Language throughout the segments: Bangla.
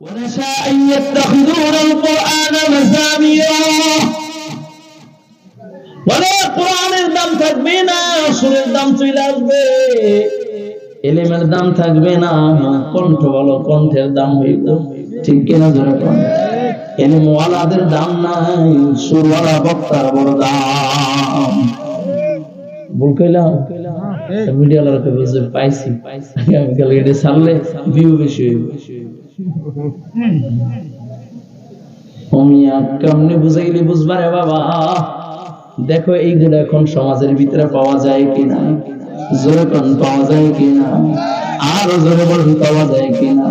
ونسى أن يتخذون القرآن مزاميرا বলে কোরআনের দাম থাকবে না সুরের দাম চলে আসবে এলেমের দাম থাকবে না কণ্ঠ বলো কণ্ঠের দাম হইব ঠিক কিনা ধরে এলেমওয়ালাদের দাম নাই সুরওয়ালা বক্তার বড় দাম ভুল কইলাম মিডিয়া লড়কে বুঝে পাইছি আগামীকাল এটা ছাড়লে ভিউ বেশি হইব কেমনে বুঝাইলে বাবা? দেখো, এইগুলো এখন সমাজের ভিতরে পাওয়া যায় কিনা? জোরে কন, পাওয়া যায় কিনা? আরও জোরে বলুন, পাওয়া যায় কিনা?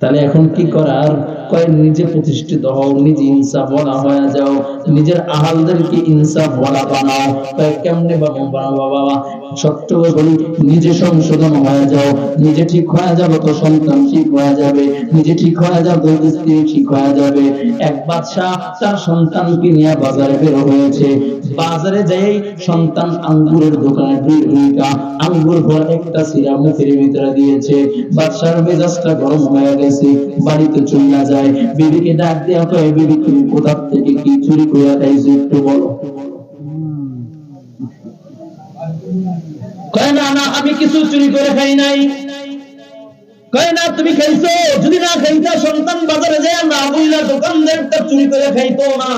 তাহলে এখন কি করার? নিজে প্রতিষ্ঠিত হও, নিজে ইনসাফ হয়ে যাও, নিজের আহালদেরকে ইনসাফ বানাও। কেমনে বাবা সত্য বলি, নিজে সংশোধন হয়ে যাও। নিজে ঠিক হয়ে যাবে তো সন্তান ঠিক হয়ে যাবে। নিজে ঠিক হয়ে যাও তো স্ত্রী ঠিক হয়ে যাবে। এক বাদশাহ তার সন্তানকে নিয়ে বাজারে বের হয়েছে। বাজারে যাই সন্তান আঙ্গুরের দোকানে ঢুকা আঙ্গুর একটা ভিতরে দিয়েছে। বাদশার মেজাজটা গরম হয়ে গেছে। বাড়িতে চলে যায়। বিবিকে ডাক দেওয়া কয় বিবি তুমি কোথা থেকে কি চুরি করে খাইছো একটু বলো। কয়, না না, আমি কিছু চুরি করে খাই নাই। কয়, না, তুমি খাইছো? যদি না খাইতা, সন্তান বাজারে যায় না বইলা দোকানদারটা চুরি করে খাইতো না।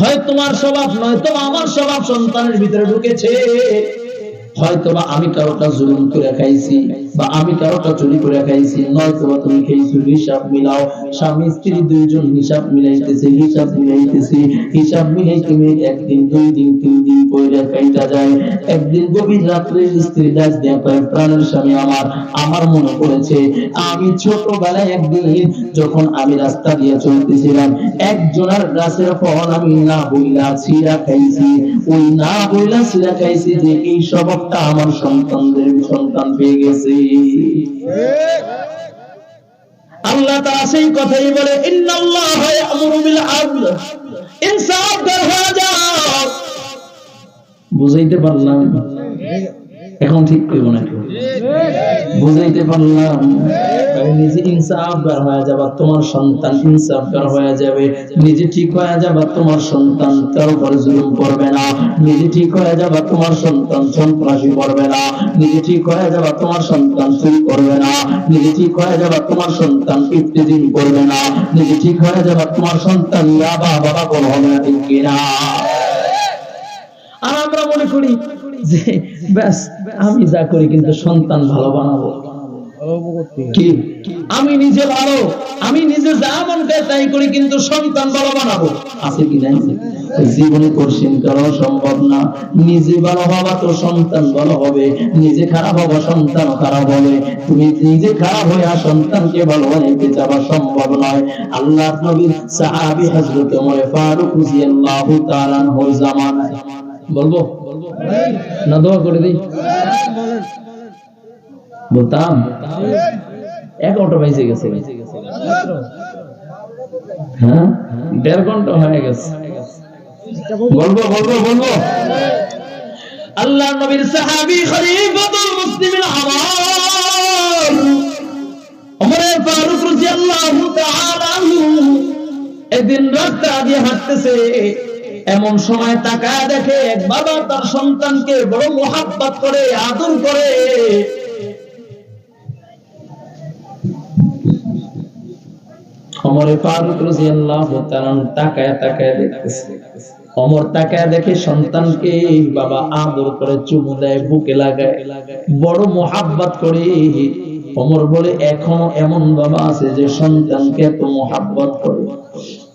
হয় তোমার স্বভাব নয় তো আমার স্বভাব সন্তানের ভিতরে ঢুকেছে। হয়তো বা আমি কারোটা জুলুম করে খাইছি বা আমি কারোটা চুরি করে খাইছি নয়তো বা তুমি খাইছো হিসাব মিলাও। স্বামী, স্ত্রী দুইজন হিসাব মিলাইতেছে হিসাব মিলাইতেছে। হিসাব মিলাই তুমি একদিন, দুই দিন, তিন দিন পরে খাইটা যায়। একদিন গভীর রাত্রে স্ত্রী ডাক দেয়া কয়, প্রাণের স্বামী আমার আমার মনে পড়েছে, আমি ছোটবেলায় একদিন যখন আমি রাস্তা দিয়ে চলতেছিলাম, একজনের গাছের ফল আমি না বইলা ছিঁড়া খাইছি। ওই না বইলা ছিঁড়া খাইছি যে এই স্বভাবটা আমার সন্তানদের সন্তান পেয়ে গেছে। আল্লাহ তা সেই কথাই বলে বুঝাইতে পারলাম? এখন ঠিক করব না বুঝাইতে পারলাম। নিজে ইনসাফ বের হয়ে যাবা, তোমার সন্তান ইনসাফ বের হয়ে যাবে। নিজে ঠিক হয়ে যাবা, তোমার সন্তান তার উপরে জুলুম করবে না। নিজে ঠিক হয়ে যাবা, তোমার সন্তান সন্ত্রাসী করবে না। নিজে ঠিক হয়ে যাবা, তোমার সন্তান চুরি করবে না। নিজে ঠিক হয়ে যাবা, তোমার সন্তান ইফতিজিং করবে না। নিজে ঠিক হয়ে যাবা, তোমার সন্তান বাবা বাবা কোন হবে না ঠিক কিনা। আর আমরা মনে করি যে, ব্যাস, আমি যা করি কিন্তু সন্তান ভালো বানাবো। আমি নিজে ভালো, আমি নিজে যা মন তাই করি কিন্তু সন্তান ভালো বানাবো। আছে কি নাই? জীবনে কোশ্চিন করা সম্ভব না। নিজে ভালো হওয়া তো সন্তান ভালো হবে। নিজে খারাপ হওয়া সন্তান খারাপ হবে। তুমি নিজে খারাপ হয়ে আর সন্তানকে ভালো বানাইতে যাওয়া সম্ভব নয়। আল্লাহ নবীর সাহাবী হযরত ফারুক রাদিয়াল্লাহু তাআলা আনহুর জামানায় বলব? না দোয়া করে দিই। বলতাম, এক অটো বাইজে গেছে। হ্যাঁ? দেড় ঘণ্টা হয়ে গেছে। বলব বলব বলব। আল্লাহ নবীর সাহাবী খলিফাতুল মুসলিমিন ফারুক রাদিয়াল্লাহু তাআলা রাস্তা দিয়ে হাঁটতেছে। এমন সময় তাকায় দেখে এক বাবা তার সন্তানকে বড় মোহাব্বত করে, আদর করে। অমরে দেখে সন্তানকে বাবা আদর করে চুমু দেয় বড় করে। অমর বলে, এখনও এমন বাবা আছে যে সন্তানকে এত মোহাব্বত করে।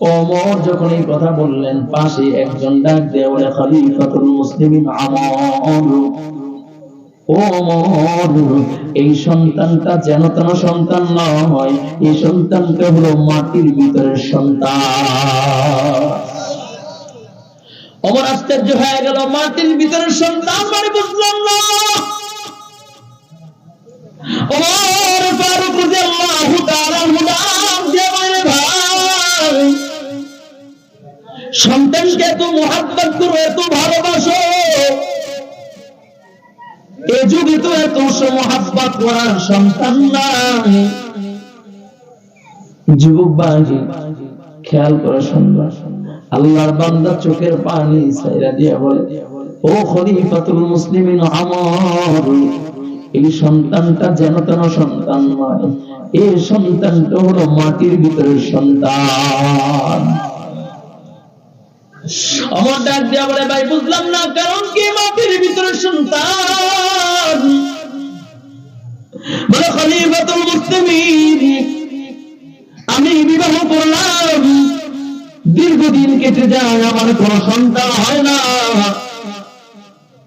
ওমর যখন এই কথা বললেন, পাশে একজন ডাক দিয়ে বলে, খলিফাতুল মুসলিমিন আমর। এই সন্তানটা যেন তেন সন্তান না হয়, এই সন্তানটা হলো মাটির ভিতরের সন্তান। অমর আশ্চর্য হয়ে গেল, মাটির ভিতরের সন্তান মানে বুঝলাম এত ভালোবাসো। এ যুগে তো এত করার সন্তান নাই। যুবক খেয়াল করে আল্লাহর বান্দা চোখের পানি সাইরা বলে, ও খলিফাতুল মুসলিমিন আমর, এই সন্তানটা যেন তেন সন্তান নয়। এই সন্তানটা হলো মাটির ভিতরের সন্তান। আমার ডাক দিয়া বলে, ভাই, বুঝলাম না, কারণ কি মাটির ভিতরের সন্তান? বলে, খলিফাতুল মুসলিমিন, আমি বিবাহ করলাম। দীর্ঘদিন কেটে যায়, আমার কোন সন্তান হয় না।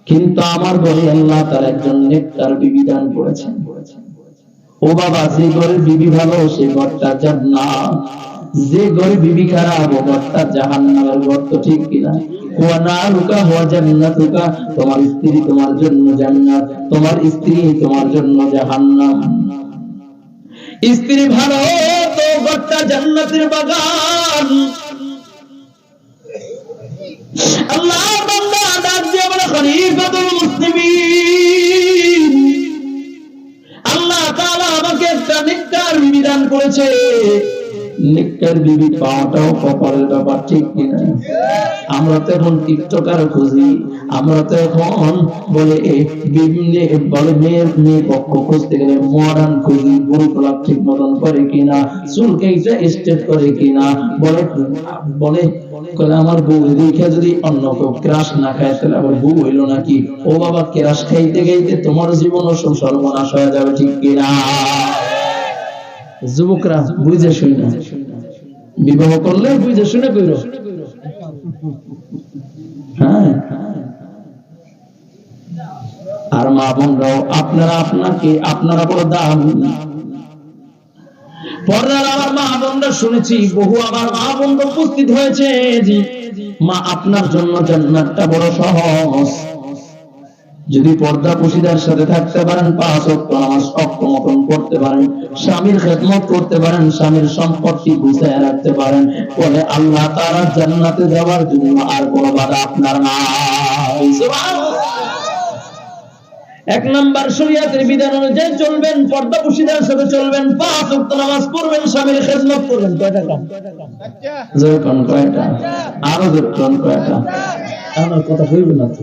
কিন্তু আমার ঘরে আল্লাহ তার একজন নেকটার বিবি দান করেছেন। ও বাবা, যে ঘরের বিবি ভালো, সে ঘরটা জান্নাত। যে ঘরে বিবি খারাপ ও ঘরটা জাহান্নামের ঘর তো ঠিক কিনা? তোমার স্ত্রী তোমার জন্য জান্নাত, তোমার স্ত্রী তোমার জন্য জাহান্নাম। স্ত্রী ভালো জান্নাতের বাগান। আল্লাহ আমাকে একটা নেককার বিধান করেছে। নেককার বিবি পাওয়াটাও কপালের ব্যাপার, ঠিক কিনা আমরা তো এখন টিকটকার খুঁজি, আমরা তো এখন বলে মেয়ের মেয়ে পক্ষ খুঁজতে গেলে মডার্ন খুঁজি গরু কলাপ ঠিক মতন করে কিনা চুলকে স্টেট করে কিনা বলে বলে আমার বউ দেখে যদি অন্য কেউ ক্রাশ না খায়, তাহলে আবার বউ হইল নাকি? ও বাবা, ক্রাশ খাইতে খাইতে তোমার জীবন ও সর্বনাশ হয়ে যাবে, ঠিক কিনা যুবকরা বুঝে শুনে। না বিবাহ করলে বুঝে শুনে কইর। হ্যাঁ। আর মা বোনরাও, আপনারা আপনাকে, আপনারা বড় দাম। পর্দার আবার মা বোনরা শুনেছি, বহু আবার মা বোনরা উপস্থিত হয়েছে। মা, আপনার জন্য জান্নাতটা বড় সহজ। যদি পর্দা পুশিদার সাথে থাকতে পারেন পাঁচ ওয়াক্ত নামাজ শক্ত মতন করতে পারেন স্বামীর খেদমত করতে পারেন স্বামীর সম্পত্তি গুছায় রাখতে পারেন বলে আল্লাহ তারা জান্নাতে যাওয়ার জন্য আর কোনো বাধা আপনার নাই এক নাম্বার শরিয়াতের বিধান অনুযায়ী চলবেন পর্দা পুশিদার সাথে চলবেন পাঁচ ওয়াক্ত নামাজ পড়বেন স্বামীর খেদমত করবেন কয়টা কয়টা আরও জোর কয়টা কথা হইবে না তো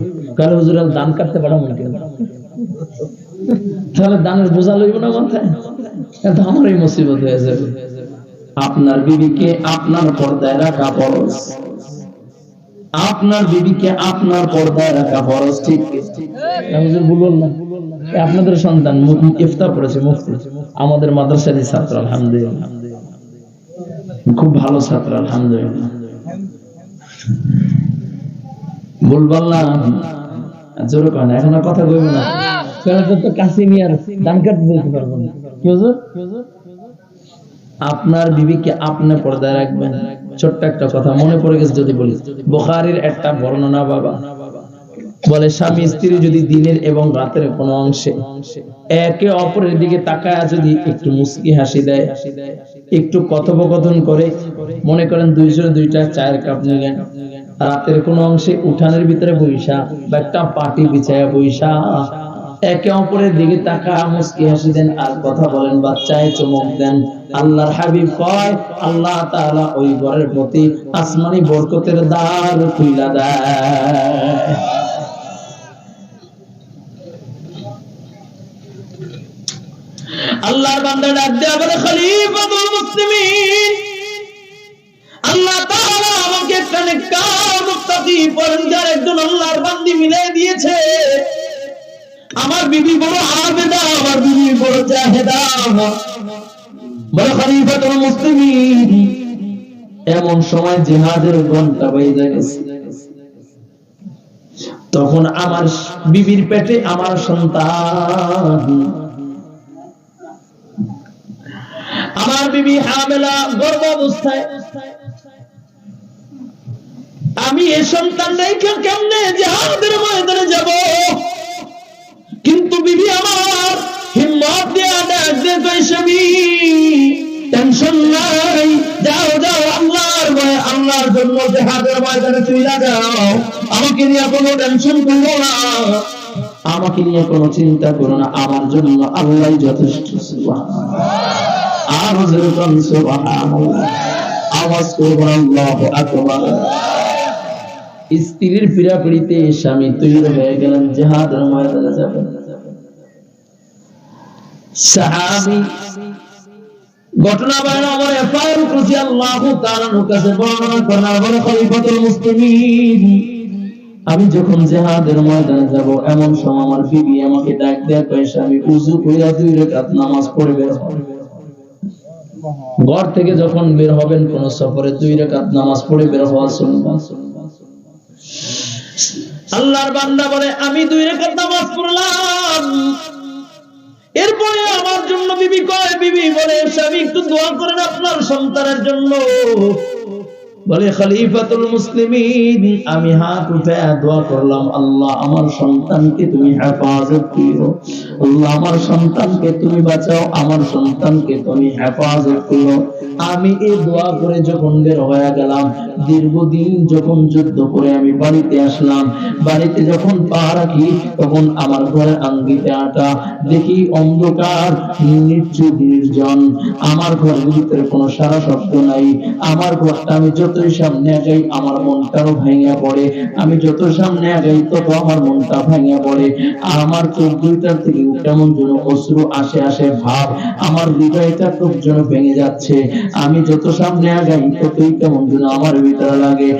হুজুর দান কাটতে তাহলে দানের বোঝা লইব না মাথায়? এত আমার এই মুসিবত হয়ে যাবে। আপনার বিবিকে আপনার পর্দায় রাখা ফরজ। আপনার বিবিকে আপনার পর্দায় রাখা ফরজ, ঠিক বলুন না আপনাদের সন্তান ইফতার করেছে, মুফতি। আমাদের মাদ্রাসারই ছাত্র, আলহামদুলিল্লাহ। খুব ভালো ছাত্র, আলহামদুলিল্লাহ। না জোরে কয় না এখন আর কথা কইব না। কারণ তো কাছে নিয়ে আর দান কাটতে দিতে পারব না। কি হুজুর? আপনার বিবিকে আপনি পর্দায় রাখবেন। ছোট্ট একটা কথা মনে পড়ে গেছে যদি বলি। বুখারীর একটা বর্ণনা বাবা। বলে স্বামী স্ত্রী যদি দিনের এবং রাতের কোন অংশে একে অপরের দিকে তাকায় যদি একটু মুস্কি হাসি দেয় একটু কথোপকথন করে মনে করেন দুইজনে দুইটা চায়ের কাপ নিলেন রাতের কোন অংশে উঠানের ভিতরে বৈশা বা একটা পাটি বিছায়া বৈশা একে অপরের দিকে তাকা মুস্কি হাসি দেন, আর কথা বলেন বা চায়ে চমক দেন। আল্লাহর হাবিব কয়, আল্লাহ তাআলা ওই ঘরের প্রতি আসমানি বরকতের দ্বার খুইলা দেয়। আল্লাহর বান্দা ডাক দেয়া বলে, খলিফাতুল মুসলিমিন, আল্লাহ তাআলা আমাকে একটা নেককার একজন আল্লাহর বান্দি দিয়েছে। আমার বিবি বড় আবেদা, আমার বিবি বড় জাহেদা। বড় এমন সময় জিহাদের ঘণ্টা বেজে গেছে। তখন আমার বিবির পেটে আমার সন্তান। আমার বিবি হামেলা গর্ভ অবস্থায় আমি এ সন্তান রেখে কেমনে জাহাদের ময়দানে যাব? কিন্তু বিবি আমার হিম্মত দেয়া ডাক দে কই স্বামী। টেনশন নাই, যাও যাও, আল্লাহর ভয়, আল্লাহর জন্য জাহাদের ময়দানে চলে যাও। আমাকে নিয়ে কোনো টেনশন করব না। আমাকে নিয়ে কোনো চিন্তা করো না। আমার জন্য আল্লাহ যথেষ্ট আর যেরকম আওয়াজ করব আল্লাহু আকবার। স্ত্রীর পীড়াপিড়িতে স্বামী তৈরি হয়ে গেলেন জেহাদের আমি যখন জেহাদের ময়দানে যাব, এমন সময় আমার বিবি আমাকে ডাক দেয়া দুই নামাজ পড়ে ঘর থেকে যখন বের হবেন কোন সফরে দুই রাকাত নামাজ পড়ে বের হওয়া সুন্নাহ আল্লাহর বান্দা বলে, আমি দুই রাকাত নামাজ পড়লাম। এরপরে আমার জন্য বিবি কয়, বিবি বলে, স্বামী, একটু দোয়া করেন আপনার সন্তানের জন্য। বলে, খলিফাতুল মুসলিমিন, আমি হাত উঠে দোয়া করলাম, আল্লাহ আমার সন্তানকে তুমি হেফাজত করো। আল্লাহ আমার সন্তানকে তুমি বাঁচাও, আমার সন্তানকে তুমি হেফাজত করো। আমি এই দোয়া করে যখন বের হয়ে গেলাম, দীর্ঘদিন যখন যুদ্ধ করে আমি বাড়িতে আসলাম, বাড়িতে যখন পা রাখি, তখন আমার ঘরে আঙ্গিতে আটা, দেখি অন্ধকার নির্জন। আমার ঘরের ভিতরে কোনো সারা শব্দ নাই। আমার ঘরটা আমি যতই সামনে আগাই আমার মনটাও ভেঙে পড়ে। আমি যত সামনে আগাই তত আমার মনটা ভেঙে পড়ে। আমার চোখ দুইটার থেকে কেমন যেন অশ্রু আসে আসে ভাব। আমার হৃদয়টা খুব যেন ভেঙে যাচ্ছে। আমি যত সামনে আগাই ততই কেমন যেন আমার ভিতরে লাগে।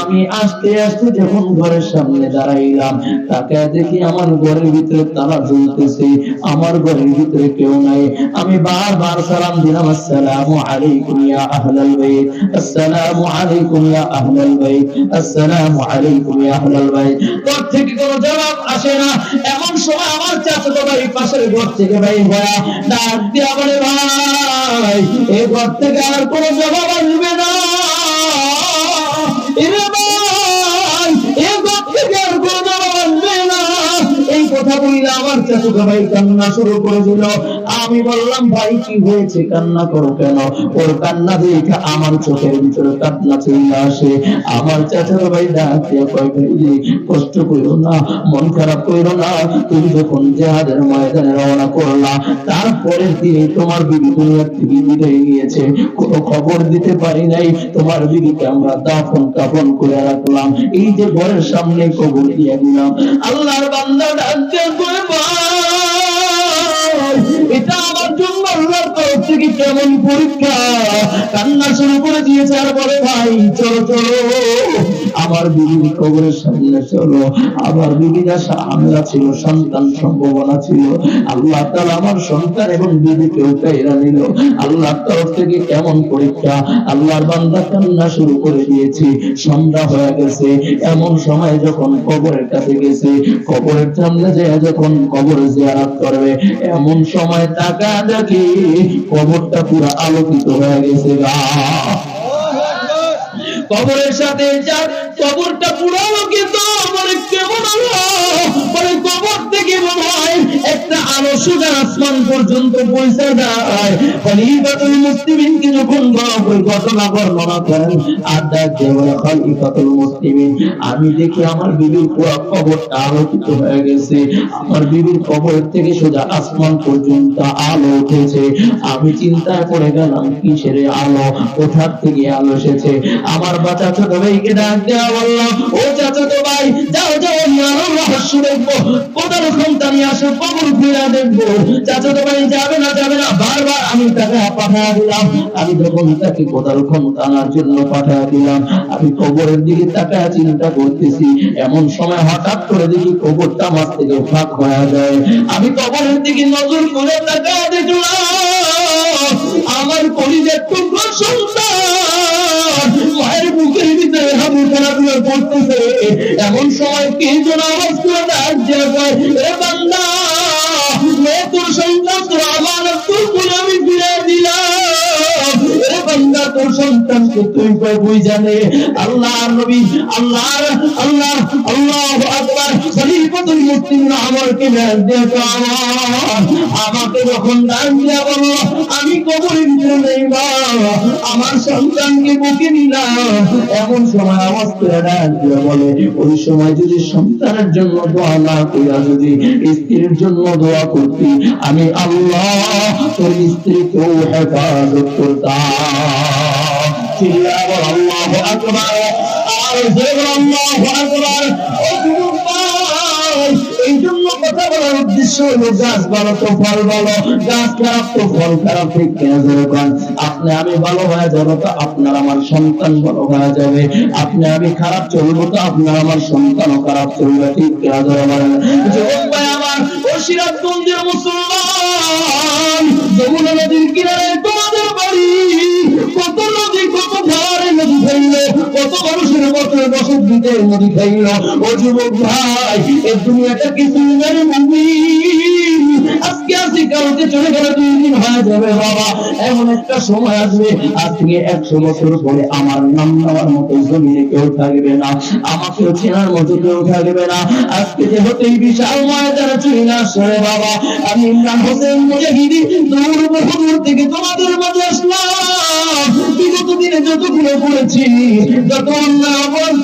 আমি আস্তে আস্তে যখন ঘরের সামনে দাঁড়াইলাম, তাকে দেখি আমার ঘরের ভিতরে তালা জ্বলতেছে। আমার ঘরের ভিতরে কেউ নাই। আমি বারবার সালাম দিলাম, আসসালামু আলাইকুম ইয়া আহলাল বাইত। আসসালামু আলাইকুম ইয়া আহলাল বাইত। আসসালামু আলাইকুম ইয়া আহলাল বাইত। ঘর থেকে কোনো জবাব আসে না। এমন সময় আমার চাচাতো ভাই পাশের ঘর থেকে ভাই ভয়া ডাক দিয়া বলে, ভাই এই ঘর থেকে আর কোনো জবাব আসবে না। এরে ভাই এই ঘর থেকে আর কোনো জবাব আসবে না। এই কথা বললে আমার চাচুকা ভাই কান্না শুরু করে দিল আমি বললাম ভাই কি হয়েছে? কান্না করো কেন? ওর কান্না দেখে আমার চোখের ভিতরে কান্না চলে আসে। আমার চাচাতো ভাই ডাক দিয়ে কয় ভাই কষ্ট করো না মন খারাপ করো না। তুমি যখন জেহাদের ময়দানে রওনা করলা তারপরের দিনে তোমার বিবি দুনিয়ার থেকে বিদায় নিয়েছে কোনো খবর দিতে পারি নাই। তোমার বিবিকে আমরা দাফন কাফন করে রাখলাম। এই যে ঘরের সামনে কবর দিয়ে দিলাম। আল্লাহর বান্দা ডাক দিয়ে কয়, "ভাই, এটা আমার জন্য কেমন পরীক্ষা? কান্না শুরু করে দিয়েছে আর বলে ভাই চলো চলো। আমার বিবির কবরের সামনে চলো। আমার বিবির আশা আমরা ছিল, সন্তান সম্ভাবনা ছিল। আল্লাহ তাআলা আমার সন্তান এবং বিবিকে উঠাইরা নিল। আল্লাহর তরফ থেকে কেমন পরীক্ষা আল্লাহর বান্দা কান্না শুরু করে দিয়েছে। সন্ধ্যা হয়ে গেছে। এমন সময় যখন কবরের কাছে গেছে, কবরের সামনে যে যখন কবরে জিয়ারত করবে, এমন সময় টাকা দেখি কবরটা পুরো আলোকিত হয়ে গেছে গা। কবরের সাথে যার কবরটা পুরো আলোকিত বলে কেমন আলো? বলে কবর থেকে মনে একটা আলো সোজা আসমান পর্যন্ত পৌঁছে যায়। খলিফাতুল মুসলিমিনকে যখন বড় ঘটনা বর্ণনা করেন আর ডাক দিয়ে বলে খলিফাতুল মুসলিমিন। আমি দেখি আমার বিবির পুরো কবরটা আলোকিত হয়ে গেছে। আমার বিবির কবরের থেকে সোজা আসমান পর্যন্ত আলো উঠেছে। আমি চিন্তায় করে গেলাম, কিসের আলো? কোথার থেকে আলো এসেছে? আমার বাচ্চা ছোট ভাইকে ডাক দেওয়া আমি তাকে তাকে জন্য পাঠা দিলাম? আমি কবরের দিকে তাকায় চিন্তা করতেছি। এমন সময় হঠাৎ করে দেখি কবরটা আমার থেকে ফাঁক হয়ে যায়। আমি কবরের দিকে নজর করে তাকায় দেখলাম, আমার কলিজের টুকরো সন্তান করতেছে এমন সময় কে যেন আওয়াজ করে তোর তুই জানে। আল্লাহ নবী আল্লাহ আল্লাহ আল্লাহ আকবার খলিফাতুল মুসলিমিন আমাকে যখন বলল আমি নেই আমার সন্তানকে বুকে নিলাম। এমন সময় আওয়াজ করে ডাক বলে, ওই সময় যদি সন্তানের জন্য দোয়া না কইরা যদি স্ত্রীর জন্য দোয়া করতি, আমি আল্লাহ তোর স্ত্রীকেও হেফাজত করতাম। আপনি আমি ভালো হয়ে যাব তো আপনার আমার সন্তান ভালো হয়ে যাবে। আপনি আমি খারাপ চলবো তো আপনার আমার সন্তানও খারাপ চলবে, ঠিক কিনা আমার, ও সিরাজগঞ্জের মুসলমান কত নদী ও যুবক ভাই দুনিয়াটা আজকে কালকে চলে দুই দিন হয়ে যাবে বাবা। এমন একটা সময় আসবে, আজকে একশো বছর পরে আমার নাম নেওয়ার মতো জমিনে কেউ থাকবে না। চেনার মতো কেউ থাকবে না। আজকে বিশাল ময়দানে চলে আসছে রে বাবা। আমি ইমরান হোসেন মুজাহিদি, দূর বহু দূর থেকে তোমাদের মাঝে আসলাম। বিগত দিনে যতগুলো করেছি, যত অন্যায় অপরাধ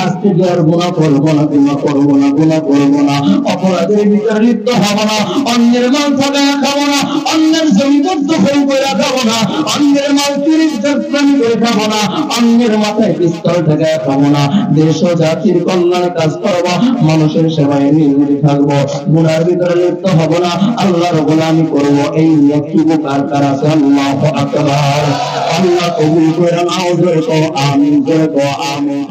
আজ থেকে আর গুণা করব না গুণা করব না গুণা করব না, অপরাধের ভিতরে লিপ্ত হব না, অন্যের মাল থাকা খাব না, অন্যের জমি দখল করে খাব না, অন্যের মাল চাকরানি করে খাব না, অন্যের মাথায় পিস্তল ঠেকা খাব না, দেশ জাতির কল্যাণে কাজ করব, মানুষের সেবায় নির্মিত থাকব গুণার ভিতরে লিপ্ত হব না, আল্লাহর গোলামি করব, এই একটুকু কার কার আছে? আল্লাহ আল্লাহ কবুল করে নাও জোরে কো আমিন জোরে কো আমিন।